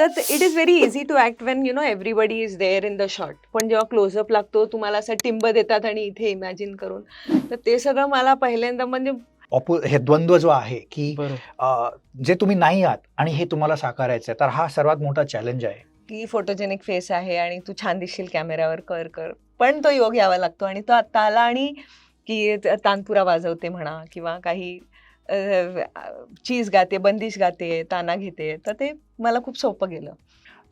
तर it is very easy to act when you know everybody is there in the shot पण जेव्हा close up लागतो तुम्हाला असं टिंब देतात आणि इथे इमॅजिन करून. तर ते सगळं मला पहिल्यांदा म्हणजे ऑपो हे द्वंद्व जो आहे की अ, जे तुम्ही नाही आहात आणि हे तुम्हाला साकारायचं आहे तर हा सर्वात मोठा चॅलेंज आहे. की फोटोजेनिक फेस आहे आणि तू छान दिसशील कॅमेऱ्यावर कर कर. पण तो योग यावा लागतो आणि तो आत्ता आला आणि की त- तानपुरा वाजवते म्हणा किंवा काही चीज गाते बंदिश गाते ताना घेते. तर ते मला खूप सोपं गेलं.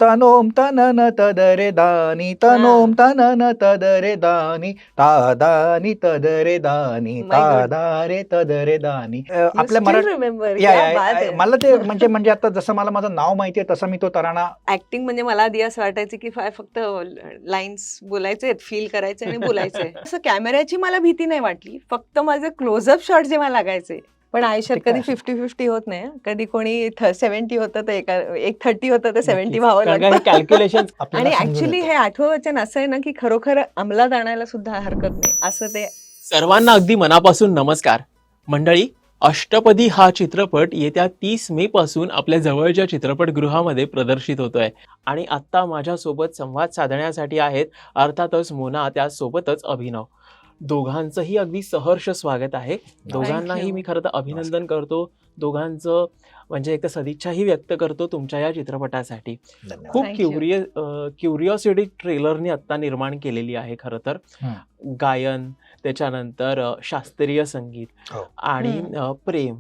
तनोम तनन तदरे दानी तनोम तनन तदरे दानी तादानी तदरे दानी God. तादारे तदरे दानी. आपल्या मराठी मला ते म्हणजे म्हणजे आता जसं मला माझं नाव माहितीये तसं मी तो तराणा ऍक्टिंग म्हणजे मला आधी असं वाटायचं की फाय फक्त लाईन्स बोलायचे फील करायचे आणि बोलायचे असं कॅमेऱ्याची मला भीती नाही वाटली. फक्त माझे क्लोजअप शॉट जेव्हा लागायचे पण आयुष्यात कधी? फिफ्टी फिफ्टी होत नाही. कधी कोणी सेव्हन्टी होतं तर एका एक थर्टी होतं तर सेव्हन्टी व्हावं लागतं कॅल्क्युलेशन आणि ऍक्च्युली. हे आठवं वचन असं आहे ना की खरोखर अंमलात आणायला सुद्धा हरकत नाही असं ते सर्वांना अगदी मनापासून नमस्कार मंडळी अष्टपदी हा चित्रपट येत्या तीस मे पासून आपल्या जवळच्या चित्रपटगृहामध्ये प्रदर्शित होतोय आणि आत्ता माझ्यासोबत संवाद साधण्यासाठी आहेत अर्थातच मोना त्यासोबतच अभिनव दोघांचंही अगदी सहर्ष स्वागत आहे दोघांनाही. मी खरं तर अभिनंदन करतो दोघांचं म्हणजे एक तर सदिच्छाही व्यक्त करतो तुमच्या या चित्रपटासाठी. खूप. क्युरिय क्युरिओसिटी ट्रेलरने आत्ता निर्माण केलेली आहे खरं तर गायन त्याच्यानंतर शास्त्रीय संगीत हो. आणि प्रेम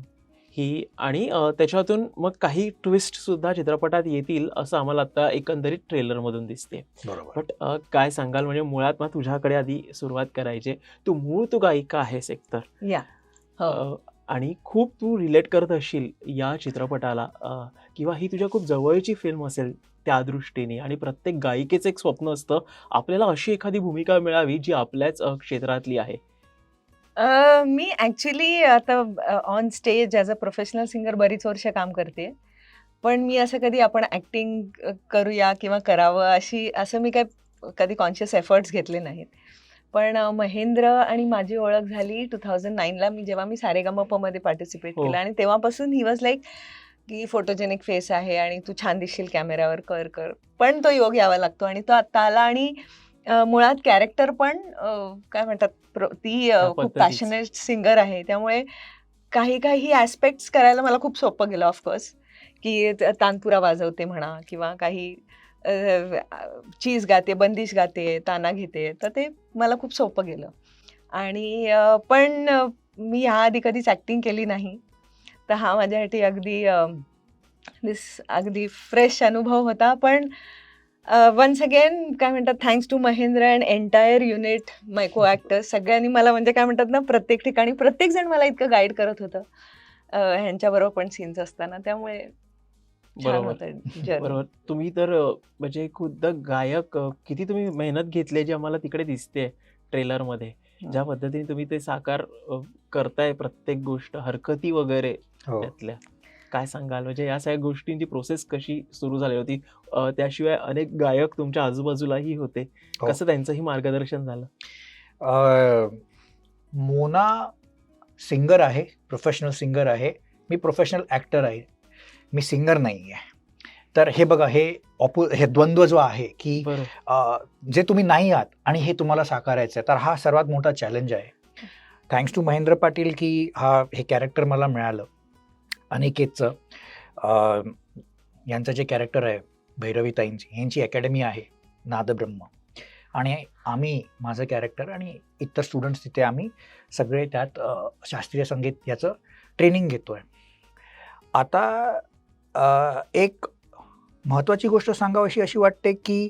ही आणि त्याच्यातून मग काही ट्विस्ट सुद्धा चित्रपटात येतील असं आम्हाला आता एकंदरीत ट्रेलर मधून दिसते बरोबर बट काय सांगाल? म्हणजे मुळात मग तुझ्याकडे आधी सुरुवात करायची. तू मूळ तू गायिका आहेस एकतर. या. हो. आणि खूप तू रिलेट करत असशील या चित्रपटाला किंवा ही तुझ्या खूप जवळची फिल्म असेल त्या दृष्टीने आणि प्रत्येक गायिकेचं एक स्वप्न असतं आपल्याला अशी एखादी भूमिका मिळावी जी आपल्याच क्षेत्रातली आहे. अ, मी ऍक्च्युली आता on stage as a professional singer बरीच वर्ष काम करते. पण मी असं कधी आपण ॲक्टिंग करूया किंवा करावं अशी असं मी काय कधी कॉन्शियस एफर्ट्स घेतले नाहीत. पण अ, महेंद्र आणि माझी ओळख झाली टू थाउजंड नाईनला मी जेव्हा मी सारेगमपमध्ये पार्टिसिपेट हो. केलं आणि तेव्हापासून ही वॉज लाईक की फोटोजेनिक फेस आहे आणि तू छान दिसशील कॅमेऱ्यावर कर कर. पण तो योग यावा लागतो आणि तो आत्ता आला आणि मुळात कॅरेक्टर पण काय म्हणतात प्र- ती खूप. पॅशनेट सिंगर आहे. त्यामुळे काही काही ॲस्पेक्ट्स करायला मला खूप सोपं गेलं ऑफकोर्स की तानपुरा वाजवते म्हणा किंवा काही चीज गाते बंदिश गाते ताना घेते तर ते मला खूप सोपं गेलं. आणि पण मी ह्याआधी कधीच ॲक्टिंग केली नाही. तर हा माझ्यासाठी अगदी दिस अगदी फ्रेश अनुभव होता. पण वन्स अगेन काय म्हणतात thanks to Mahendra and entire unit my co actors सगळ्यांनी मला म्हणजे काय म्हणतात ना प्रत्येक ठिकाणी प्रत्येक जण मला इतकं गाईड करत होतं. ह्यांच्याबरोबर पण सीन्स असताना. त्यामुळे बरोबर. बरोबर. तुम्ही तर म्हणजे खुद्द गायक किती तुम्ही मेहनत घेतली जी आम्हाला तिकडे दिसते ट्रेलरमध्ये. ज्या पद्धतीने तुम्ही ते साकार करताय प्रत्येक गोष्ट हरकती वगैरे हो. त्यातल्या. काय सांगाल? म्हणजे या सगळ्या गोष्टींची प्रोसेस कशी सुरू झाली होती? त्याशिवाय अनेक गायक तुमच्या आजूबाजूलाही होते. हो. कसं त्यांचंही मार्गदर्शन झालं? मोना सिंगर आहे प्रोफेशनल सिंगर आहे. मी प्रोफेशनल ॲक्टर आहे. मी सिंगर नाही आहे तर हे बघा हे ऑपो हे द्वंद्व जो आहे की जे तुम्ही नाही आहात आणि हे तुम्हाला साकारायचं आहे तर हा सर्वात मोठा चॅलेंज आहे. थँक्स टू महेंद्र पाटील की हा हे कॅरेक्टर मला मिळालं. अनिकेतचं यांचं जे कॅरेक्टर आहे भैरवीताईंची यांची अकॅडमी आहे नादब्रह्म. आणि आम्ही माझं कॅरेक्टर आणि इतर स्टुडंट्स तिथे आम्ही सगळे त्यात शास्त्रीय संगीत याचं ट्रेनिंग घेतो आहे आता एक महत्त्वाची गोष्ट सांगावीशी अशी वाटते की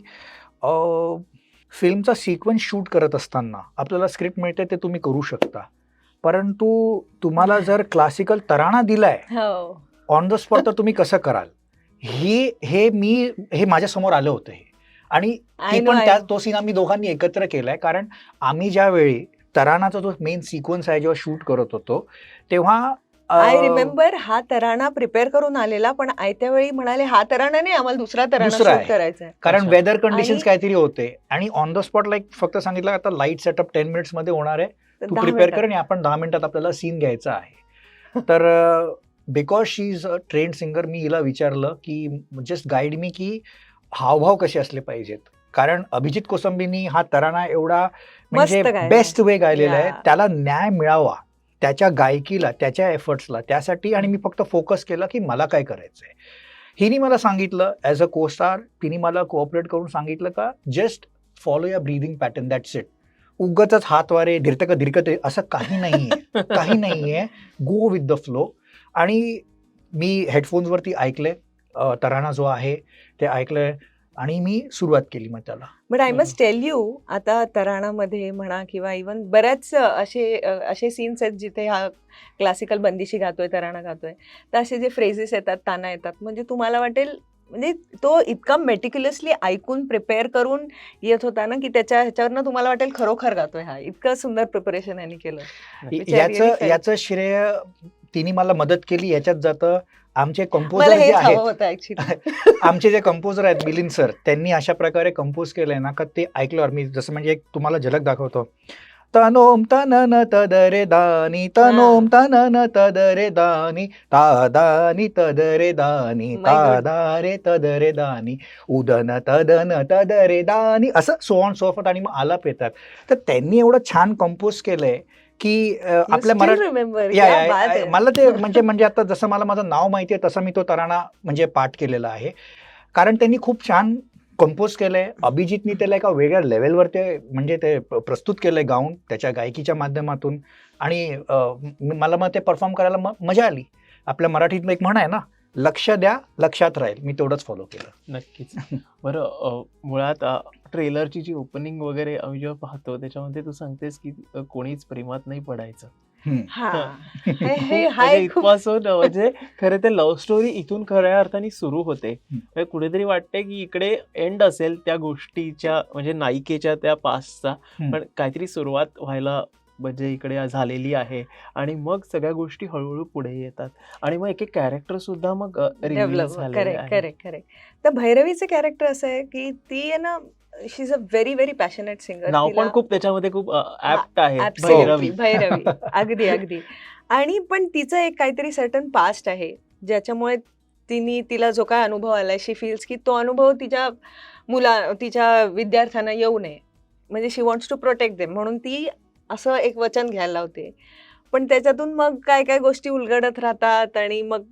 फिल्मचा सिक्वेन्स शूट करत असताना आपल्याला स्क्रिप्ट मिळते ते तुम्ही करू शकता. परंतु तुम्हाला जर क्लासिकल तराणा दिलाय हो ऑन द स्पॉट तर तुम्ही कसं कराल ही हे मी हे माझ्यासमोर आलं होतं हे आणि पण त्या. तो सीन आम्ही दोघांनी एकत्र केलाय कारण आम्ही ज्यावेळी तराणाचा जो मेन सिक्वेन्स आहे जेव्हा शूट करत होतो तेव्हा आय रिमेंबर हा तराणा प्रिपेअर करून आलेला पण आयत्या वेळी म्हणाले हा तराणा नाही आम्हाला दुसरा तराणा. करायचा कारण. वेदर कंडिशन्स काहीतरी होते आणि ऑन द स्पॉट लाईक फक्त सांगितलं आता लाइट सेटअप टेन मिनिट्समध्ये होणार आहे तू प्रिपेअर कर. आणि आपण दहा मिनिटात आपल्याला सीन घ्यायचा आहे तर because she is a trained singer मी हिला विचारलं की जस्ट गाईड मी की हावभाव कसे असले पाहिजेत कारण अभिजित कोसंबीनी हा तराना एवढा म्हणजे. बेस्ट वे गायलेला आहे. त्याला न्याय मिळावा त्याच्या गायकीला त्याच्या एफर्ट्सला त्यासाठी आणि मी फक्त फोकस केला की मला काय करायचंय हिने मला सांगितलं ॲज अ को स्टार तिने मला कोऑपरेट करून सांगितलं का जस्ट फॉलो या ब्रीदिंग पॅटर्न दॅट्स इट उगच हातवारे धिरतक धिरकत असं काही नाहीये. काही नाहीये. गो विथ द फ्लो आणि मी हेडफोन्सवरती ऐकले अ, तराना जो आहे ते ऐकलंय. आणि मी सुरुवात केली मग त्याला. But I. Must tell you आता तराणामध्ये म्हणा किंवा इवन बऱ्याच असे असे सीन्स आहेत जिथे हा क्लासिकल बंदिशी गातोय तराणा गातोय. तर असे जे फ्रेझेस येतात ताना येतात. म्हणजे तुम्हाला वाटेल म्हणजे तो इतका मेटिक्युलसली ऐकून प्रिपेअर करून येत होता ना की त्याच्या ह्याच्यावरनं तुम्हाला वाटेल खरोखर गातोय हा. इतकं सुंदर प्रिपरेशन यांनी केलं. really याचं. याचं श्रेय तिने मला मदत केली. याच्यात जातं आमचे कंपोजर जे आहेत आमचे जे कंपोजर आहेत मिलिंद सर त्यांनी अशा प्रकारे कंपोज केलंय ना का ते ऐकल्यावर मी जसं म्हणजे एक तुम्हाला झलक दाखवतो. तनोम तनन तदरे दानी तनोम तनन तदरे दानी तादानी तदरे दानी. तादारे तदरे दानी उदन तदन तदरे दानी असं सो ऑन सो आणि मग आलाप येतात. तर त्यांनी एवढं छान कंपोज केलंय की आपल्या मराठी मला ते म्हणजे म्हणजे आता जसं मला माझं नाव माहिती आहे तसं मी तो तराणा म्हणजे पाठ केलेला आहे. कारण त्यांनी खूप छान कंपोज केलंय. अभिजितनी त्याला एका वेगळ्या लेवलवर ते म्हणजे ते प्रस्तुत केलंय गाऊन त्याच्या गायकीच्या माध्यमातून. आणि मला मग ते परफॉर्म करायला म- मजा आली. आपल्या मराठीतलं एक म्हण आहे ना लक्ष द्या लक्षात राहील. मी तेवढंच फॉलो केलं. नक्कीच. बरं मुळात ट्रेलरची जी ओपनिंग वगैरे आम्ही जेव्हा पाहतो त्याच्यामध्ये तू सांगतेस की कोणीच प्रेमात नाही पडायचं. हा. म्हणजे हाय इथपासून म्हणजे खरं ते लव्ह स्टोरी इथून खऱ्या अर्थाने सुरू होते. म्हणजे कुठेतरी वाटते की इकडे एंड असेल त्या गोष्टीच्या म्हणजे नायिकेच्या त्या पासचा. पण काहीतरी सुरुवात व्हायला म्हणजे इकडे झालेली आहे. आणि मग सगळ्या गोष्टी हळूहळू पुढे येतात. आणि मग एक एक कॅरेक्टर सुद्धा मग करेक्ट करेक्ट करेक्ट तर भैरवीचं कॅरेक्टर असं आहे की ती आहे ना she is a very very passionate singer नाव पण खूप त्याच्यामध्ये खूप ऍप्ट आहे. भैरवी. भैरवी. अगदी अगदी. आणि पण तिचं एक काहीतरी सर्टन पास्ट आहे ज्याच्यामुळे तिने तिला जो काय अनुभव आलाय शी फील्स की तो अनुभव तिच्या मुला तिच्या विद्यार्थ्यांना येऊ नये. म्हणजे she wants to protect them म्हणून ती असं एक वचन घ्यायला लावते. पण त्याच्यातून मग काय काय गोष्टी उलगडत राहतात आणि मग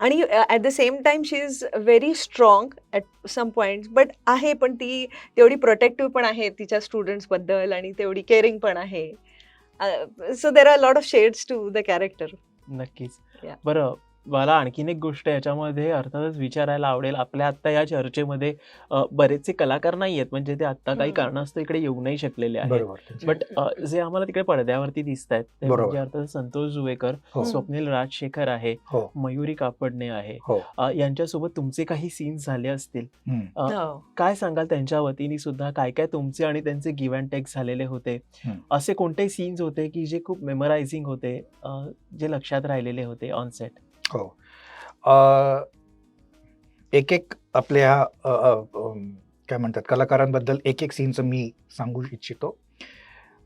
आणि at the same time she is very strong at some point but आहे पण ती तेवढी प्रोटेक्टिव्ह पण आहे तिच्या स्टुडंट्सबद्दल आणि तेवढी केअरिंग पण आहे. So there are lot of shades to the character नक्कीच. बरं मला आणखीन एक गोष्ट याच्यामध्ये अर्थातच विचारायला आवडेल. आपल्या आत्ता या चर्चेमध्ये बरेचसे कलाकार नाही आहेत म्हणजे ते आत्ता काही. कारणास्तव इकडे येऊ नाही शकलेले आहेत. बट जे आम्हाला तिकडे पडद्यावरती दिसत आहेत ते. म्हणजे अर्थात संतोष जुवेकर हो. स्वप्नील राजशेखर आहे हो. मयुरी कापडणे आहे. हो. यांच्यासोबत तुमचे काही सीन्स झाले असतील. काय सांगाल त्यांच्या वतीने सुद्धा? काय काय तुमचे आणि त्यांचे गिव्ह अँड टेक झालेले होते. असे कोणते सीन्स होते की जे खूप मेमरायझिंग होते जे लक्षात राहिलेले होते ऑन सेट हो. एक एक आपल्या काय म्हणतात कलाकारांबद्दल एक एक सीनचं मी सांगू इच्छितो.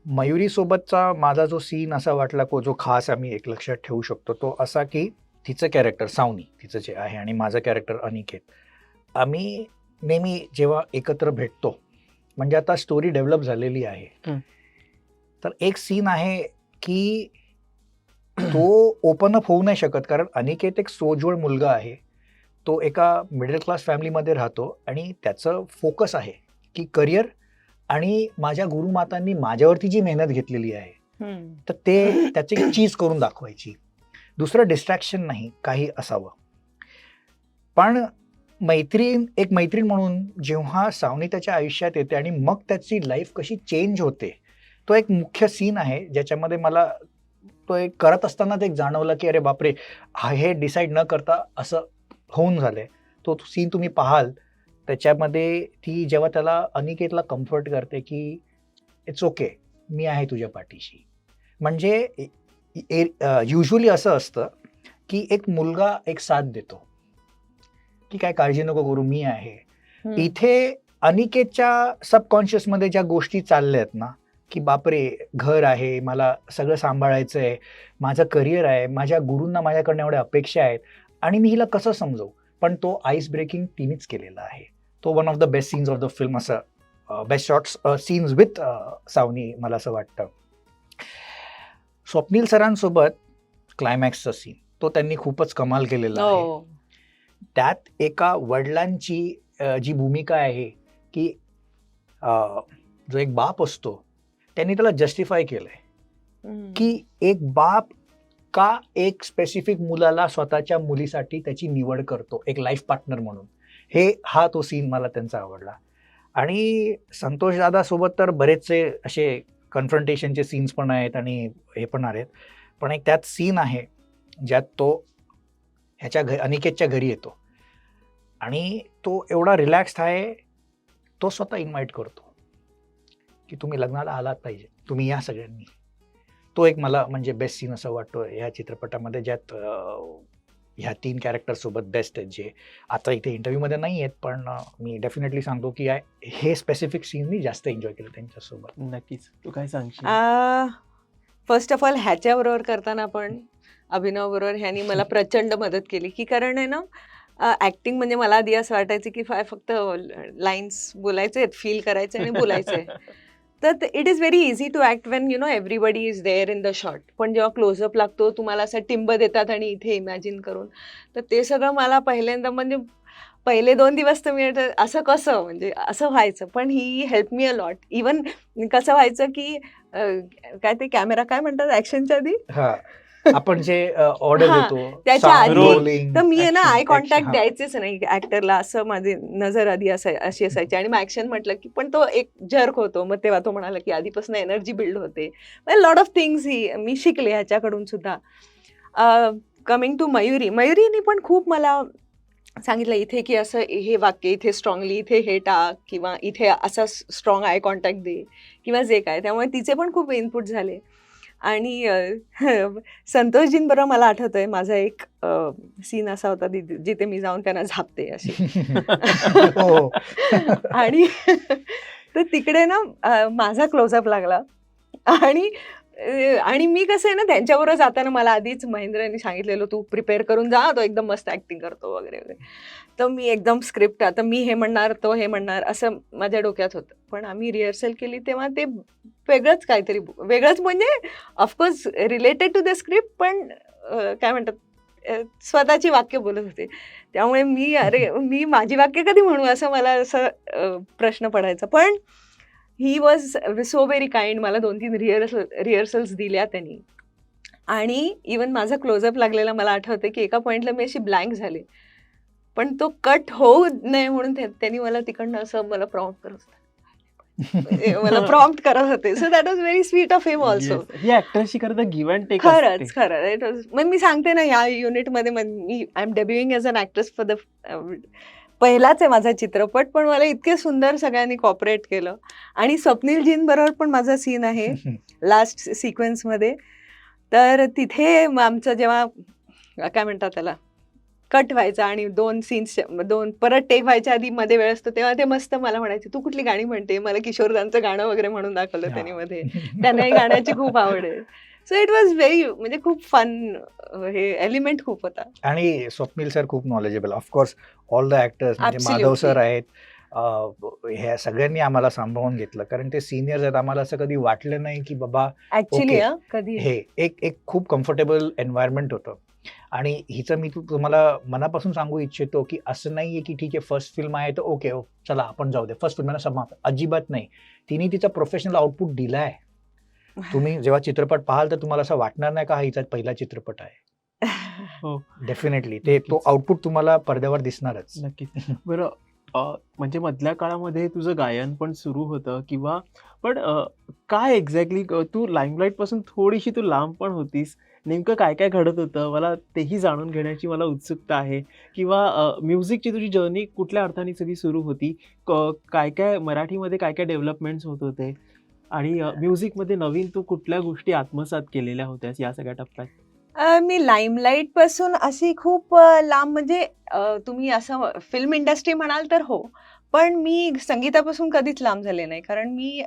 मयुरीसोबतचा माझा जो सीन असा वाटला को जो खास आम्ही एक लक्षात ठेवू शकतो तो असा की तिचं कॅरेक्टर सावनी तिचं जे आहे आणि माझं कॅरेक्टर अनिकेत. आम्ही नेहमी जेव्हा एकत्र भेटतो म्हणजे आता स्टोरी डेव्हलप झालेली आहे. तर एक सीन आहे की तो ओपन अप होऊ नाही शकत कारण अनिकेत एक सोजवळ मुलगा आहे. तो एका मिडल क्लास फॅमिलीमध्ये राहतो आणि त्याचं फोकस आहे की करिअर आणि माझ्या गुरुमातांनी माझ्यावरती जी मेहनत घेतलेली आहे तर ते त्याची चीज करून दाखवायची. दुसरं डिस्ट्रॅक्शन नाही काही असावं. पण मैत्रीण एक मैत्रीण म्हणून जेव्हा सावनी त्याच्या आयुष्यात येते आणि मग त्याची लाईफ कशी चेंज होते तो एक मुख्य सीन आहे ज्याच्यामध्ये मला एक करत असताना ते एक जाणवलं की अरे बापरे हा हे डिसाईड न करता असं होऊन झालंय. तो सीन तुम्ही पाहाल त्याच्यामध्ये ती जेव्हा त्याला अनिकेतला कम्फर्ट करते की इट्स ओके मी आहे तुझ्या पाठीशी. म्हणजे युजली असं असतं की एक मुलगा एक साथ देतो. की काय काळजी नको करू मी आहे. इथे अनिकेतच्या सबकॉन्शियसमध्ये ज्या गोष्टी चालल्या आहेत ना की बापरे घर आहे मला सगळं सांभाळायचं आहे माझं करिअर आहे माझ्या गुरूंना माझ्याकडनं एवढ्या अपेक्षा आहेत आणि मी हिला कसं समजवू पण तो आईस ब्रेकिंग तिनेच केलेला आहे. तो one of the best scenes of the film असं best shots scenes with Savani मला असं वाटतं. स्वप्नील सरांसोबत क्लायमॅक्सचा सीन तो त्यांनी खूपच कमाल केलेला आहे. हो. त्यात एका वडिलांची जी भूमिका आहे की जो एक बाप असतो त्यांनी त्याला जस्टिफाय केलंय. की एक बाप का एक स्पेसिफिक मुलाला स्वतःच्या मुलीसाठी त्याची निवड करतो एक लाईफ पार्टनर म्हणून. हे हा तो सीन मला त्यांचा आवडला. आणि संतोष दादा सोबत तर बरेचसे असे कन्फ्रंटेशनचे सीन्स पण आहेत आणि हे पण आहेत. पण एक त्यात सीन आहे ज्यात तो ह्याच्या घ अनिकेतच्या घरी येतो. आणि तो एवढा रिलॅक्स्ड आहे तो स्वतः इन्व्हाइट करतो. की तुम्ही लग्नाला आलात पाहिजे. तुम्ही या सगळ्यांनी. तो एक मला म्हणजे बेस्ट सीन असं वाटतो ह्या चित्रपटामध्ये ज्यात ह्या तीन कॅरेक्टर सोबत बेस्ट आहेत जे आता इथे इंटरव्ह्यूमध्ये नाही आहेत पण मी डेफिनेटली सांगतो की या- हे स्पेसिफिक सीन मी जास्त एन्जॉय केलं त्यांच्यासोबत. नक्कीच. तू काय सांगशील? फर्स्ट ऑफ ऑल ह्याच्याबरोबर करताना पण अभिनव बरोबर ह्यांनी मला प्रचंड मदत केली. की कारण आहे ना ऍक्टिंग म्हणजे मला आधी असं वाटायचं की फाय फक्त लाईन्स बोलायचे फील करायचे आणि बोलायचे. तर it is very easy to act when you know everybody is there in the shot पण जेव्हा क्लोजअप लागतो तुम्हाला असं टिंब देतात आणि इथे इमॅजिन करून. तर ते सगळं मला पहिल्यांदा म्हणजे पहिले दोन दिवस तर मी असं कसं म्हणजे असं व्हायचं. पण he help me a lot even कसं व्हायचं की काय ते कॅमेरा काय म्हणतात ऍक्शनच्या आधी? आपण जे ऑर्डर हा, देतो त्याच्या sound आधी- rolling, तर मी आहे ना action, आय action, कॉन्टॅक्ट हा. द्यायचेच नाही ऍक्टरला असं माझी नजर आधी असाय अशी असायची. आणि मग ऍक्शन म्हटलं की पण तो एक जर्क होतो. मग तेव्हा तो म्हणाला की आधीपासून एनर्जी बिल्ड होते. लॉट ऑफ थिंग्स ही मी शिकले ह्याच्याकडून सुद्धा. Coming to Mayuri. मयुरीने पण खूप मला सांगितलं इथे की असं हे वाक्य इथे स्ट्रॉंगली इथे हे टाक किंवा इथे असा स्ट्रॉंग आय कॉन्टॅक्ट दे किंवा जे काय. त्यामुळे तिचे पण खूप इनपुट झाले. आणि संतोषजींबरोबर मला आठवतंय माझा एक सीन असा होता जिथे मी जाऊन त्यांना झापते अशी. हो. आणि तर तिकडे ना माझा क्लोजअप लागला. आणि आणि मी कसं आहे ना त्यांच्याबरोबर जाताना मला आधीच महेंद्रने सांगितलेलं तू प्रिपेअर करून जा तो एकदम मस्त ऍक्टिंग करतो वगैरे वगैरे. तर मी एकदम स्क्रिप्ट आता मी हे म्हणणार तो हे म्हणणार असं माझ्या डोक्यात होतं. पण आम्ही रिहर्सल केली तेव्हा ते वेगळंच काहीतरी वेगळंच म्हणजे of course related to the script पण काय म्हणतात स्वतःची वाक्य बोलत होते. त्यामुळे मी अरे मी माझी वाक्य कधी म्हणू असं मला असं प्रश्न पडायचा. पण he was so very kind मला दोन तीन रिहर्सल रिहर्सल्स दिल्या त्यांनी. आणि इवन माझा क्लोजअप लागलेला मला आठवते की एका पॉईंटला मी अशी ब्लँक झाले. पण तो कट होऊ नये म्हणून त्या- त्यांनी मला तिकडनं असं मला प्रॉम्प्ट करत होते. मला प्रॉम्प्ट करत होते. So that was very sweet of him also. ही ऍक्टरशी गिव्ह अँड टेक खरंच खरं It was- मग मी सांगते ना ह्या युनिटमध्ये मी I am debuting as an actress for the पहिलाच आहे माझा चित्रपट पण मला इतके सुंदर सगळ्यांनी कॉपरेट केलं. आणि स्वप्नील बरोबर पण माझा सीन आहे लास्ट सिक्वेन्समध्ये तर तिथे आमचं जेव्हा काय म्हणतात त्याला? कट व्हायचा आणि दोन सीन्स दोन परत टेक व्हायच्या आधी मध्ये वेळ असतो तेव्हा ते मस्त मला म्हणायचे तू कुठली गाणी म्हणते? मला किशोरदांचं गाणं वगैरे म्हणून दाखवलं. त्यांनी मध्ये. त्यांनाही गाण्याची खूप आवड आहे. सो इट वॉज व्हेरी म्हणजे खूप फन हे एलिमेंट खूप होता. आणि स्वप्नील सर खूप knowledgeable of course all the actors म्हणजे. माधव सर आहेत ह्या सगळ्यांनी आम्हाला सांभाळून घेतलं. कारण ते सिनियर्स आहेत आम्हाला असं कधी वाटलं नाही की बाबा ऍक्च्युली. कधी. हे एक एक खूप कम्फर्टेबल एन्व्हायरमेंट होतं. आणि हिचं मी तू- तुम्हाला मनापासून सांगू इच्छितो की असं नाही आहे की ठीक आहे फर्स्ट फिल्म आहे तर ओके चला आपण जाऊ दे. फर्स्ट फिल्म समाप्त. अजिबात नाही. तिने तिचा प्रोफेशनल आउटपुट दिलाय. तुम्ही जेव्हा चित्रपट पाहाल तर तुम्हाला असं वाटणार नाही का हा हिचा पहिला चित्रपट आहे? हो. डेफिनेटली ते तो नक्कीच. आउटपुट तुम्हाला पडद्यावर दिसणारच. नक्कीच. बरं म्हणजे मधल्या काळामध्ये तुझं गायन पण सुरू होतं किंवा पण काय एक्झॅक्टली तू लाईमलाईटपासून थोडीशी तू लांब पण होतीस. नेमकं काय काय घडत होतं? मला तेही जाणून घेण्याची मला उत्सुकता आहे. किंवा म्युझिकची तुझी जर्नी कुठल्या अर्थाने सगळी सुरू होती? क- काय काय मराठीमध्ये काय काय डेव्हलपमेंट्स होत होते? आणि म्युझिकमध्ये नवीन तू कुठल्या गोष्टी आत्मसात केलेल्या होत्यास या सगळ्या टप्प्यात? मी लाईमलाईटपासून अशी खूप लांब म्हणजे तुम्ही असं फिल्म इंडस्ट्री म्हणाल तर हो. पण मी संगीतापासून कधीच लांब झाले नाही. कारण मी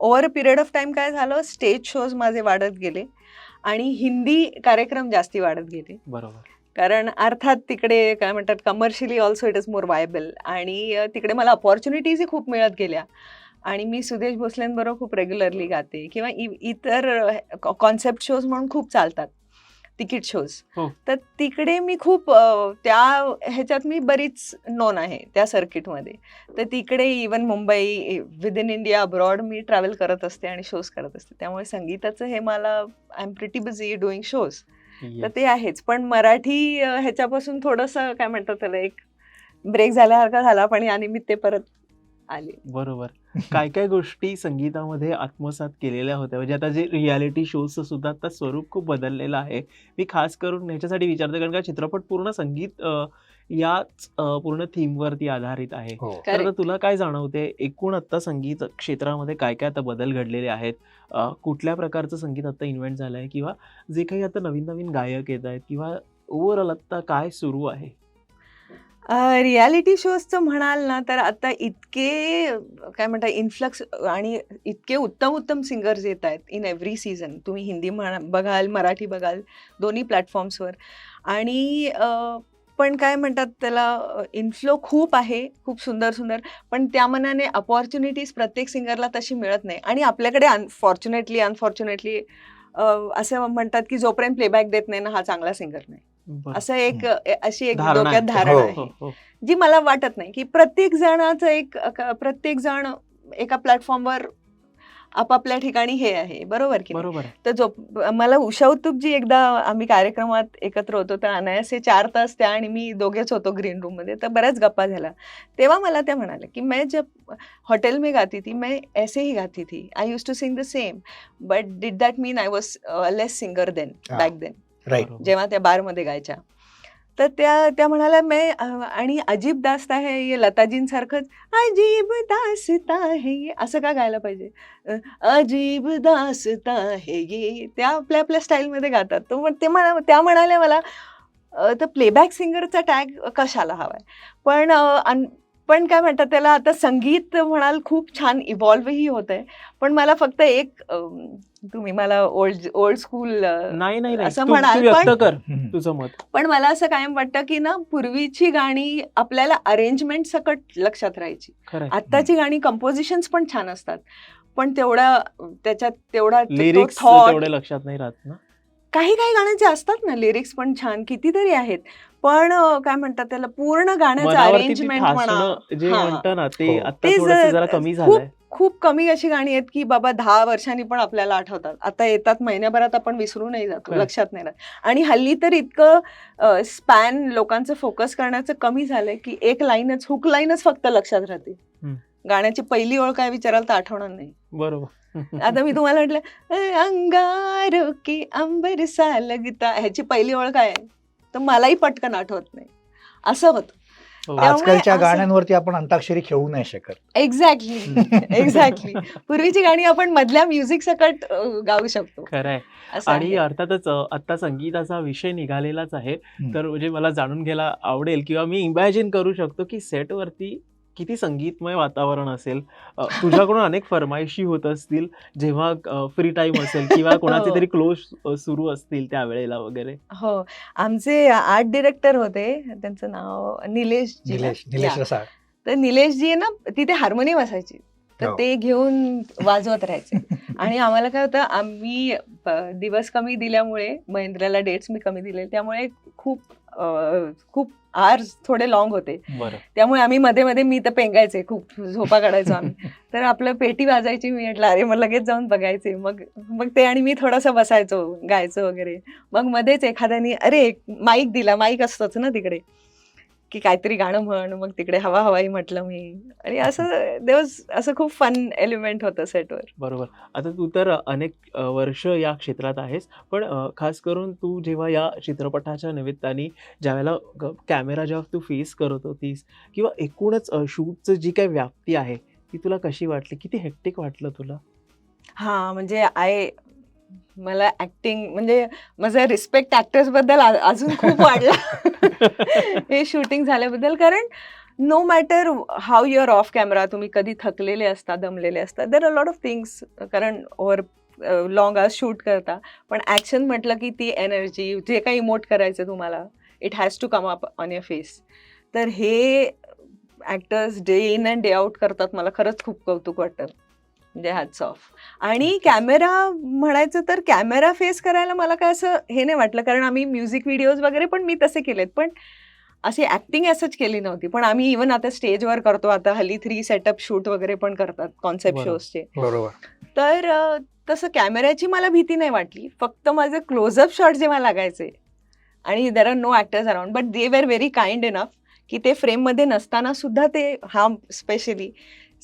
ओव्हर पिरियड ऑफ टाइम काय झालं? स्टेज शोज माझे वाढत गेले. आणि हिंदी कार्यक्रम जास्ती वाढत गेले. बरोबर. कारण अर्थात तिकडे काय म्हणतात commercially also it is more viable आणि तिकडे मला अपॉर्च्युनिटीजही खूप मिळत गेल्या. आणि मी सुदेश भोसलेंबरोबर खूप रेग्युलरली गाते. किंवा इतर कॉन्सेप्ट शोज म्हणून खूप चालतात. तिकीट शोज हो. तर तिकडे मी खूप त्या ह्याच्यात मी बरीच नोन आहे त्या सर्किटमध्ये तर तिकडे even Mumbai with in India abroad me travel करत असते आणि शोज करत असते. त्यामुळे संगीताचं हे मला I am pretty busy doing shows तर. ते आहेच. पण मराठी ह्याच्यापासून थोडंसं काय म्हणतात त्याला एक ब्रेक झाल्यासारखा झाला पण या निमित्ते परत आले. बरोबर. काय काय गोष्टी संगीतामध्ये आत्मसात केलेल्या होत्या? म्हणजे आता जे रियालिटी शोजचं सुद्धा आता स्वरूप खूप बदललेलं आहे. मी खास करून ह्याच्यासाठी विचारतो कारण का चित्रपट पूर्ण संगीत याच पूर्ण थीमवरती आधारित आहे. हो. तर. तुला काय जाणवते? एकूण आता संगीत क्षेत्रामध्ये काय काय आता बदल घडलेले आहेत? कुठल्या प्रकारचं संगीत आता इन्व्हेंट झालं आहे किंवा जे काही आता नवीन नवीन गायक येत आहेत किंवा ओव्हरऑल आता काय सुरू आहे? रियालिटी शोजचं म्हणाल ना तर आता इतके काय म्हणता इन्फ्लक्स आणि इतके उत्तम उत्तम सिंगर्स येत आहेत इन एव्हरी सीझन तुम्ही हिंदी म्हणा बघाल मराठी बघाल दोन्ही प्लॅटफॉर्म्सवर आणि पण काय म्हणतात त्याला इन्फ्लो खूप आहे खूप सुंदर सुंदर पण त्या मनाने अपॉर्च्युनिटीज प्रत्येक सिंगरला तशी मिळत नाही. आणि आपल्याकडे अनफॉर्च्युनेटली अनफॉर्च्युनेटली असं म्हणतात की जोपर्यंत प्लेबॅक देत नाही ना हा चांगला सिंगर नाही. असं एक अशी एक डोक्यात. धारणा हो, आहे. हो, हो. जी मला वाटत नाही की प्रत्येक जणाचं एक प्रत्येक जण एका प्लॅटफॉर्मवर आपापल्या ठिकाणी हे आहे. बरोबर की नाही? बरोबर तर जो मला उषा जी एकदा आम्ही कार्यक्रमात एकत्र होतो तर अनायासे चार तास त्या आणि मी दोघेच होतो ग्रीन रूममध्ये. तर बऱ्याच गप्पा झाल्या. तेव्हा मला त्या म्हणाल्या की मैं जब होटल में गाती थी मैं ऐसे ही गाती थी. I use to sing the same but did that mean I was less singer then. Back then right. जेव्हा त्या बारमध्ये गायच्या. तर त्या त्या म्हणाल्या मैं आणि अजीब दास्ता है ये लताजींसारखंच. अजीब दास्ता है. ये असं का गायला पाहिजे? अजीब दास्ता है. ये त्या आपल्या आपल्या स्टाईलमध्ये गातात. तर मग ते म्हणा त्या म्हणाल्या मला तर प्लेबॅक सिंगरचा टॅग कशाला हवाय? पण अ, अन- पण काय म्हणतात त्याला आता संगीत म्हणाल खूप छान इव्हॉल्वही होत आहे पण मला फक्त एक तुम्ही मला ओल्ड ओल्ड स्कूल नाही नाही नाही. असं म्हणाल, व्यक्त पण- कर तुझं मत. पण मला असं कायम वाटतं की ना पूर्वीची गाणी आपल्याला अरेंजमेंट सकट लक्षात राहायची. आत्ताची गाणी कंपोजिशन्स पण छान असतात. पण तेवढा त्याच्यात तेवढा लक्षात नाही राहत ना? काही काही गाण्यांचे असतात ना लिरिक्स पण छान कितीतरी आहेत. पण काय म्हणतात त्याला पूर्ण गाण्याचं अरेंजमेंट म्हणा. जे. म्हणतं ना ते हो. आता जरा कमी खूप झालंय. खूप कमी अशी गाणी आहेत की बाबा दहा वर्षांनी पण आपल्याला आठवतात. आता येतात महिन्याभरात आपण विसरू नाही जातो. लक्षात नाही राहत. आणि हल्ली तर इतकं स्पॅन लोकांचं फोकस करण्याचं कमी झालंय की एक लाईनच हुक लाईनच फक्त लक्षात राहते. गाण्याची पहिली ओळ काय विचाराल तर आठवणार नाही. बरोबर. आता मी तुम्हाला म्हटलं "अ, अंगारो की अंबर सा लगता ह्याची पहिली ओळ काय आहे? तर मलाही पटकन आठवत नाही. असं होतं. आजकालच्या गाण्यांवरती आपण अंताक्षरी खेळू नाही शकत. एक्झॅक्टली एक्झॅक्टली पूर्वीची गाणी आपण मधल्या म्युझिक सकट गाऊ शकतो. खरंय. आणि. अर्थातच आता संगीताचा विषय निघालेलाच आहे. तर म्हणजे मला जाणून घ्यायला आवडेल किंवा मी इमॅजिन करू शकतो की सेटवरती किती संगीतमय वातावरण असेल अ, तुझ्याकडून अनेक फरमाईशी होत असतील जेव्हा फ्री टाइम असेल किंवा कोणाचे हो. तरी क्लोज सुरू असतील त्यावेळेला वगैरे हो आमचे आर्ट डिरेक्टर होते त्यांचं नाव निलेश जी? निलेश निलेश. रसाळ तर निलेश जी आहे ना तिथे हार्मोनियम असायची तर हो. ते घेऊन वाजवत राहायचे आणि आम्हाला काय होतं आम्ही प- दिवस कमी दिल्यामुळे महेंद्राला डेट्स मी कमी दिले त्यामुळे खूप खूप आर्स थोडे लॉंग होते. त्यामुळे आम्ही मध्ये मध्ये मी तर पेंगायचे खूप झोपा काढायचो आम्ही. तर आपलं पेटी वाजायची मी म्हटलं अरे मग लगेच जाऊन बघायचे. मग मग ते आणि मी थोडंसं बसायचो गायचो वगैरे. मग मध्येच एखाद्याने अरे माईक दिला माईक असतोच ना तिकडे. की काहीतरी गाणं म्हण मग तिकडे हवा हवाई म्हटलं मी. आणि असं देवस असं खूप फन एलिमेंट होतं सेटवर बरोबर. आता तू तर अनेक वर्ष या क्षेत्रात आहेस पण खास करून तू जेव्हा या चित्रपटाच्या निमित्ताने ज्यावेळेला कॅमेरा जेव्हा तू फेस करत होतीस किंवा एकूणच शूटचं जी काही व्याप्ती आहे ती तुला कशी वाटली? किती हेक्टिक वाटलं तुला? हा म्हणजे आय मला ऍक्टिंग म्हणजे माझा रिस्पेक्ट ऍक्टर्सबद्दल अजून खूप वाढला. हे शूटिंग झाल्याबद्दल कारण no matter how your off camera तुम्ही कधी थकलेले असता दमलेले असता there are lot of things कारण ओव्हर लॉंग आज शूट करता. पण ॲक्शन म्हटलं की ती एनर्जी जे काही इमोट करायचं तुम्हाला it has to come up on your face तर हे actors day in and day out करतात मला खरंच खूप कौतुक वाटतं. म्हणजे हॅट्स ऑफ आणि कॅमेरा म्हणायचं तर कॅमेरा फेस करायला मला काय असं हे नाही वाटलं. कारण आम्ही म्युझिक व्हिडिओज वगैरे पण मी तसे केलेत. पण अशी ॲक्टिंग असंच केली नव्हती. पण आम्ही इवन आता स्टेजवर करतो. आता हल्ली थ्री सेटअप शूट वगैरे पण करतात कॉन्सेप्ट. शोजचे बरोबर. तर तसं कॅमेऱ्याची मला भीती नाही वाटली. फक्त माझे क्लोजअप शॉट जेव्हा लागायचे आणि there are no actors around but they were very kind enough की ते फ्रेममध्ये नसताना सुद्धा ते हा स्पेशली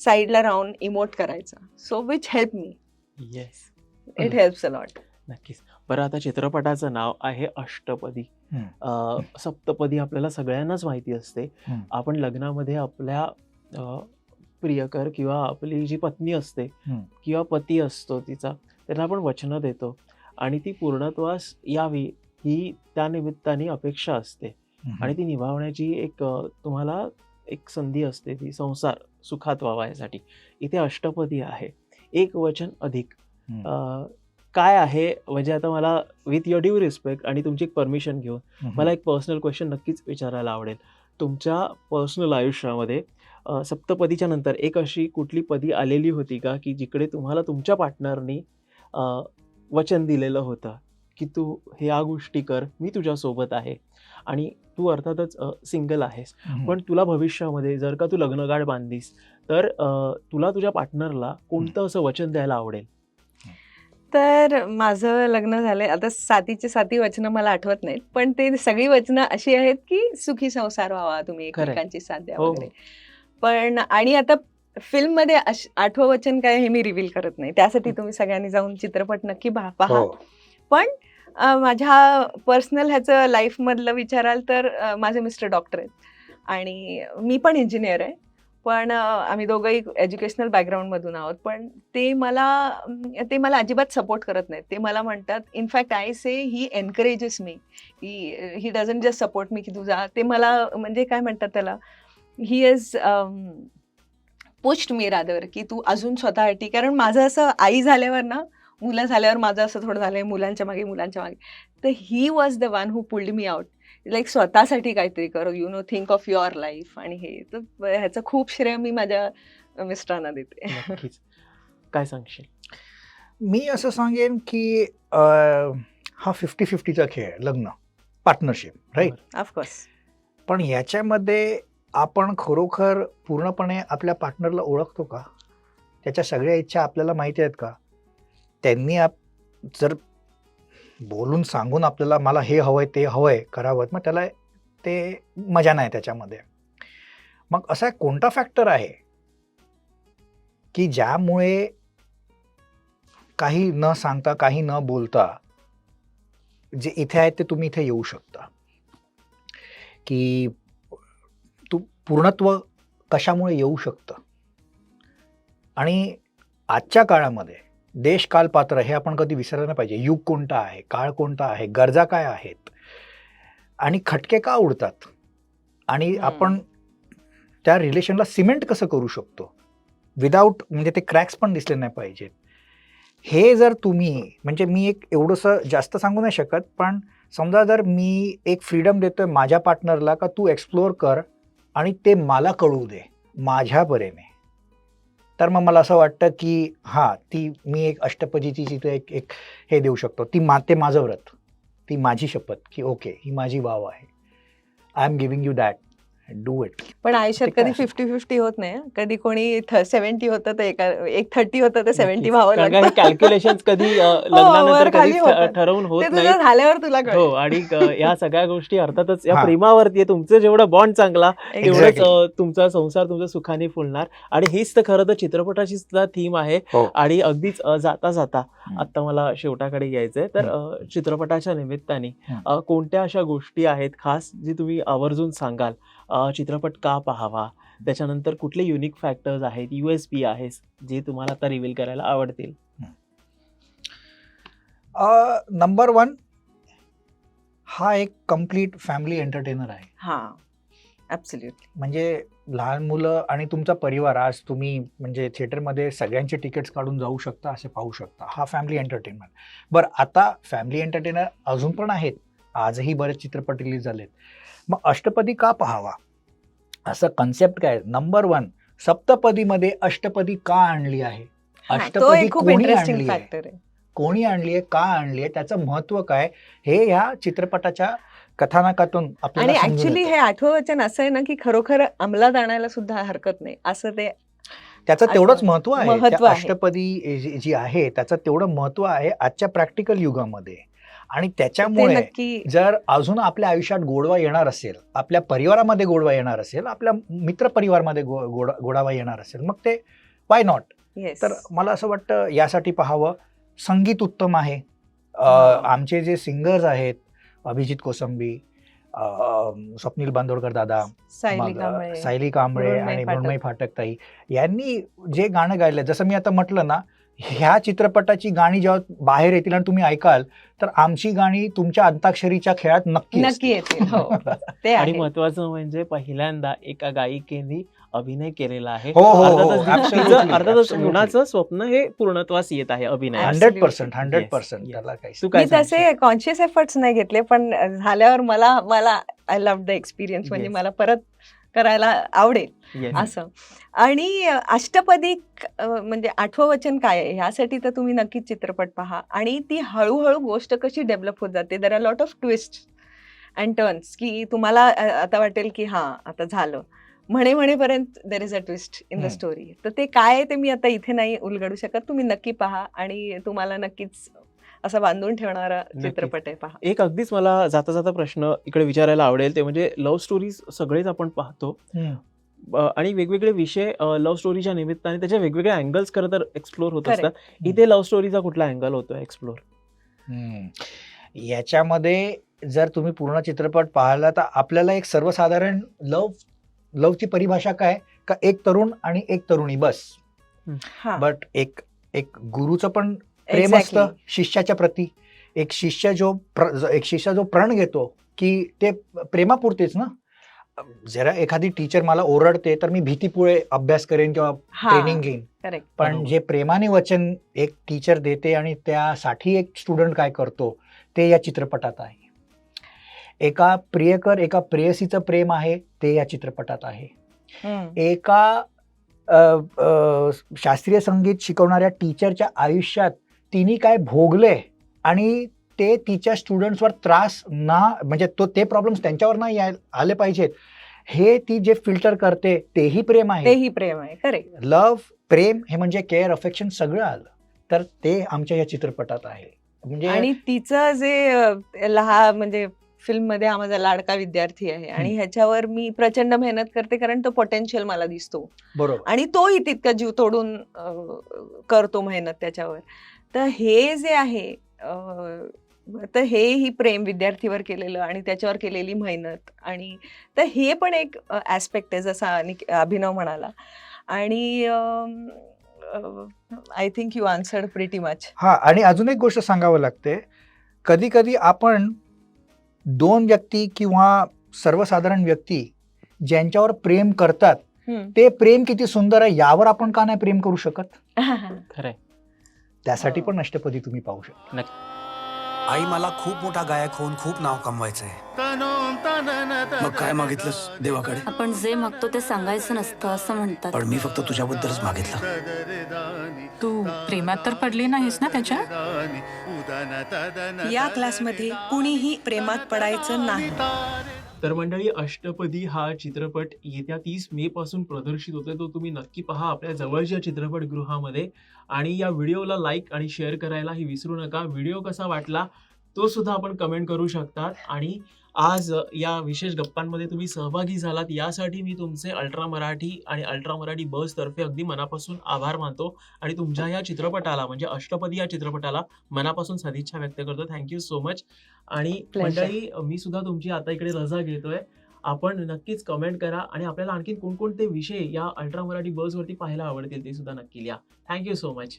साईडला राहून इमोट करायचा. So which help me yes it helps a lot नक्कीच. बरं आता चित्रपटाचं नाव आहे अष्टपदी. अं, सप्तपदी आपल्याला सगळ्यांनाच माहिती असते. हम्म. आपण लग्नामध्ये आपल्या अं, प्रियकर किंवा आपली जी पत्नी असते हम्म. किंवा पती असतो तिचा त्यांना आपण वचनं देतो. आणि ती पूर्णत्वास यावी ही त्या निमित्ताने अपेक्षा असते. आणि ती निभावण्याची एक अ, तुम्हाला एक संधी असते ती संसार. सुखात व्हावा यासाठी इथे अष्टपदी आहे. एक वचन अधिक. काय आहे? म्हणजे आता मला विथ युअर ड्यू रिस्पेक्ट आणि तुमची एक परमिशन घेऊन. मला एक पर्सनल क्वेश्चन नक्कीच विचारायला आवडेल. तुमच्या पर्सनल आयुष्यामध्ये सप्तपदीच्या नंतर एक अशी कुठली पदी आलेली होती का? की जिकडे तुम्हाला तुमच्या पार्टनरनी वचन दिलेलं होतं की तू ह्या गोष्टी कर मी तुझ्यासोबत आहे. आणि तू अर्थातच सिंगल आहेस. पण तुला भविष्यामध्ये जर का तू लग्नगाठ बांधलीस तर तुला तुझ्या पार्टनरला कोणतं असं वचन द्यायला आवडेल तर माझं लग्न झालंय आता सातीचे साती वचनं मला आठवत नाहीत पण ते सगळी वचनं अशी आहेत की सुखी संसार व्हावा तुम्ही. एकमेकांची साथ द्या हो, हो. वगैरे पण आणि आता फिल्ममध्ये आठवं वचन काय हे मी रिव्हील करत नाही त्यासाठी तुम्ही सगळ्यांनी जाऊन चित्रपट नक्की पहा पहा हो. पण माझ्या पर्सनल ह्याचं लाईफमधलं विचाराल तर माझे मिस्टर डॉक्टर आहेत. आणि मी पण इंजिनियर आहे. पण आम्ही दोघंही एज्युकेशनल बॅकग्राऊंडमधून आहोत. पण ते मला ते मला अजिबात सपोर्ट करत नाहीत. ते मला म्हणतात in fact I say he encourages me he he doesn't just support me की तुझा ते मला म्हणजे काय म्हणतात त्याला? ही इज पुष्ट मी रादर की तू अजून स्वतःसाठी कारण माझं असं आई झाल्यावर ना मुलं झाल्यावर माझं असं थोडं झालंय मुलांच्या मागे मुलांच्या मागे. तर he was the one who pulled me out like स्वतःसाठी काहीतरी कर you know think of your life आणि हे. तर ह्याचं खूप श्रेय मी माझ्या मिस्टरांना देते. काय सांगशील? मी असं सांगेन की हा फिफ्टी फिफ्टीचा खेळ आहे लग्न पार्टनरशिप राईट ऑफकोर्स पण याच्यामध्ये आपण खरोखर पूर्णपणे आपल्या पार्टनरला ओळखतो का? त्याच्या सगळ्या इच्छा आपल्याला माहिती आहेत का? त्यांनी आप जर बोलून सांगून आपल्याला मला हे हवंय ते हवंय करावं मग त्याला ते मजा नाही त्याच्यामध्ये. मग असा एक कोणता फॅक्टर आहे की ज्यामुळे काही न सांगता काही न बोलता जे इथे आहेत ते तुम्ही इथे येऊ शकता? की तू पूर्णत्व कशामुळे येऊ शकतं? आणि आजच्या काळामध्ये देश काल पात्र हे आपण कधी विसरलं नाही पाहिजे. युग कोणता आहे काळ कोणता आहे गरजा काय आहेत? आणि खटके का उडतात? आणि. आपण त्या रिलेशनला सिमेंट कसं करू शकतो? विदाऊट म्हणजे ते क्रॅक्स पण दिसले नाही पाहिजेत. हे जर तुम्ही म्हणजे मी एक एवढंसं जास्त सांगू नाही शकत पण समजा जर मी एक फ्रीडम देतोय माझ्या पार्टनरला का तू एक्सप्लोअर कर आणि ते मला कळू दे माझ्या परीने. तर मग मला असं वाटतं की हां ती मी एक अष्टपदीची तिथे एक एक हे देऊ शकतो. ती मा ते माझं व्रत. ती माझी शपथ की ओके ही माझी वाव आहे. I am giving you that do it पण आयुष्यात कधी? फिफ्टी फिफ्टी होत नाही हं. कधी कोणी सेव्हन्टी होतं तर एका एक थर्टी होतं तर सेव्हन्टी. व्हावं लागतं हे कॅल्क्युलेशन कधी लग्नानंतर होतात. ठरवून होत नाही तुझं झाल्यावर तुला हो आणि या सगळ्या गोष्टी अर्थातच या हा. प्रेमावरती आहे. तुमचं जेवढं बॉन्ड चांगला तेवढंच तुमचा संसार तुमचा सुखाने फुलणार आणि हीच तर खरं तर चित्रपटाची सुद्धा थीम आहे हो. आणि अगदीच अ, जाता जाता. आता मला शेवटाकडे यायचंय तर चित्रपटाच्या निमित्ताने कोणत्या अशा गोष्टी आहेत खास जी तुम्ही आवर्जून सांगाल चित्रपट का पाहावा? त्याच्यानंतर कुठले युनिक फॅक्टर्स आहेत? युएसपी आहेत जे तुम्हाला आता रिव्हील करायला आवडतील. नंबर वन हा एक कंप्लीट फॅमिली एंटरटेनर आहे. हा ऍब्सल्युटली म्हणजे लहान मुलं आणि तुमचा परिवार आज तुम्ही म्हणजे थिएटरमध्ये सगळ्यांचे तिकीट्स काढून जाऊ शकता असे पाहू शकता. हा फॅमिली एंटरटेनमेंट बरं आता फॅमिली एंटरटेनर अजून पण आहेत. आजही बरेच चित्रपट रिलीज झालेत. मग अष्टपदी का पाहावा? असं कन्सेप्ट काय? नंबर वन सप्तपदीमध्ये अष्टपदी का आणली आहे? अष्टपदी कोणी आणली आहे? कोणी आणली आहे? का आणली आहे? त्याचं महत्त्व काय? हे ह्या चित्रपटाच्या कथानकातून आणि ऍक्च्युली. हे आठवं वचन असं आहे ना की खरोखर अंमलात आणायला सुद्धा हरकत नाही. असं ते त्याचं तेवढंच महत्त्व आहे. अष्टपदी जी आहे त्याचं तेवढं महत्त्व आहे आजच्या प्रॅक्टिकल युगामध्ये. आणि त्याच्यामुळे जर अजून आपल्या आयुष्यात गोडवा येणार असेल आपल्या परिवारामध्ये गोडवा येणार असेल आपल्या मित्र परिवारमध्ये गोड- गोडावा येणार असेल मग ते वाय नॉट तर मला असं वाटतं यासाठी पाहावं संगीत उत्तम आहे हा. आमचे जे सिंगर्स आहेत अभिजित कोसंबी स्वप्नील बांदोडकर दादा सायली कांबळे सायली कांबळे मृण्मयी आणि. मृण्मयी फाटक ताई यांनी जे गाणं गायलं जसं मी आता म्हटलं ना ह्या चित्रपटाची गाणी जेव्हा बाहेर येतील आणि तुम्ही ऐकाल तर आमची गाणी तुमच्या अंताक्षरीच्या खेळात नक्की नक्की. येतील हो ते आणि आहे महत्वाचं म्हणजे पहिल्यांदा एका गायिकेने अभिनय केलेला आहे हो, हो, हो, absolutely, तिचं- absolutely. मुलाचं स्वप्न हे पूर्णत्वास येत आहे अभिनय hundred percent hundred percent yes. त्याला काही तू मी तसे? कॉन्शियस एफर्ट्स नाही घेतले पण झाल्यावर मला मला आय लव्ह द एक्सपिरियन्स म्हणजे Yes. मला परत करायला आवडेल. असं. आणि अ, अष्टपदी क- अ, म्हणजे आठवं वचन काय आहे? ह्यासाठी तर तुम्ही नक्कीच चित्रपट पहा. आणि ती हळूहळू गोष्ट कशी डेव्हलप होत जाते? There are lot of twist and turns की तुम्हाला आता वाटेल की हां आता झालं. म्हणे म्हणेपर्यंत there is a twist in the. Story तर ते काय आहे ते मी आता इथे नाही उलगडू शकत. तुम्ही नक्की पहा आणि तुम्हाला नक्कीच असं बांधून ठेवणारा. चित्रपट आहे पहा. एक अगदीच मला जाता जाता प्रश्न इकडे विचारायला आवडेल ते म्हणजे लव्ह स्टोरीज सगळेच आपण पाहतो. आणि वेगवेगळे विषय लव्ह स्टोरीच्या निमित्ताने त्याच्या वेगवेगळ्या अँगल्स खरं तर एक्सप्लोर होत. असतात. इथे लव्ह स्टोरीचा कुठला अँगल होतो एक्सप्लोर हम्म. याच्यामध्ये जर तुम्ही पूर्ण चित्रपट पाहिला तर आपल्याला एक सर्वसाधारण लव लवची परिभाषा काय? का एक तरुण आणि एक तरुणी बस. हा. बट एक एक गुरुचं पण प्रेम. असतं शिष्याच्या प्रती. एक शिष्य जो एक शिष्य जो प्रण घेतो की ते प्रेमापुरतेच ना? जरा एखादी टीचर मला ओरडते तर मी भीतीपुळे अभ्यास करेन किंवा ट्रेनिंग घेईन. करेक्ट पण. जे प्रेमाने वचन एक टीचर देते आणि त्यासाठी एक स्टुडंट काय करतो ते या चित्रपटात आहे. एका प्रियकर एका प्रेयसीचं प्रेम आहे ते या चित्रपटात आहे. एका शास्त्रीय संगीत शिकवणाऱ्या टीचरच्या आयुष्यात तिने काय भोगले आणि ते तिच्या स्टुडंट्सवर त्रास ना म्हणजे तो ते प्रॉब्लेम्स त्यांच्यावर नाही आले पाहिजेत. हे ती जे फिल्टर करते तेही प्रेम आहे. तेही प्रेम आहे करेक्ट लव्ह प्रेम हे म्हणजे केअर अफेक्शन सगळं आलं. तर ते आमच्या या चित्रपटात आहे. म्हणजे आणि तिचं जे लहान म्हणजे फिल्ममध्ये हा माझा लाडका विद्यार्थी आहे आणि. ह्याच्यावर मी प्रचंड मेहनत करते कारण तो पोटेन्शियल मला दिसतो. बरोबर. आणि तोही तितका जीव तोडून करतो मेहनत त्याच्यावर. तर हे जे आहे तर हे ही प्रेम विद्यार्थीवर केलेलं आणि त्याच्यावर केलेली मेहनत आणि तर हे पण एक ऍस्पेक्ट आहे जसा अभिनव म्हणाला. आणि I think you answered pretty much हा आणि अजून एक गोष्ट सांगावं लागते. कधी कधी आपण दोन व्यक्ती किंवा सर्वसाधारण व्यक्ती ज्यांच्यावर प्रेम करतात ते प्रेम किती सुंदर आहे यावर आपण का नाही प्रेम करू शकत? खरंय. त्यासाठी हो. पण अष्टपदी तुम्ही पाहू शकता. आई मला खूप मोठा गायक होऊन खूप नाव कमवायचंय. मग काय मागितलंस देवाकडे? आपण जे मागतो ते सांगायचं नसतं असं म्हणतात. पण मी फक्त तुझ्याबद्दलच मागितलं. तू प्रेमात तर पडली नाहीस ना त्याच्या? या क्लासमध्ये कुणीही प्रेमात पडायचं नाही. तर मंडळी अष्टपदी हा चित्रपट येत्या तीस मे पासून प्रदर्शित होतोय. तो तुम्ही नक्की पहा आपल्या जवळच्या चित्रपटगृहामध्ये. आणि या व्हिडिओला लाईक आणि शेअर करायलाही विसरू नका. व्हिडिओ कसा वाटला तो सुद्धा आपण कमेंट करू शकतात. आणि आज या विशेष गप्पांमध्ये तुम्ही सहभागी झालात. यासाठी मी तुमचे अल्ट्रा मराठी आणि अल्ट्रा मराठी बस तर्फे अगदी मनापासून आभार मानतो आणि तुमच्या या चित्रपटाला म्हणजे अष्टपदी या चित्रपटाला मनापासून सदिच्छा व्यक्त करतो. थँक्यू सो मच आणि. मंडळी मी सुद्धा तुमची आता इकडे रजा घेतोय. आपण नक्कीच कमेंट करा आणि आपल्याला आणखी कोणकोणते विषय या अल्ट्रा मराठी बसवरती पाहायला आवडतील ते सुद्धा नक्की लिहा. Thank you so much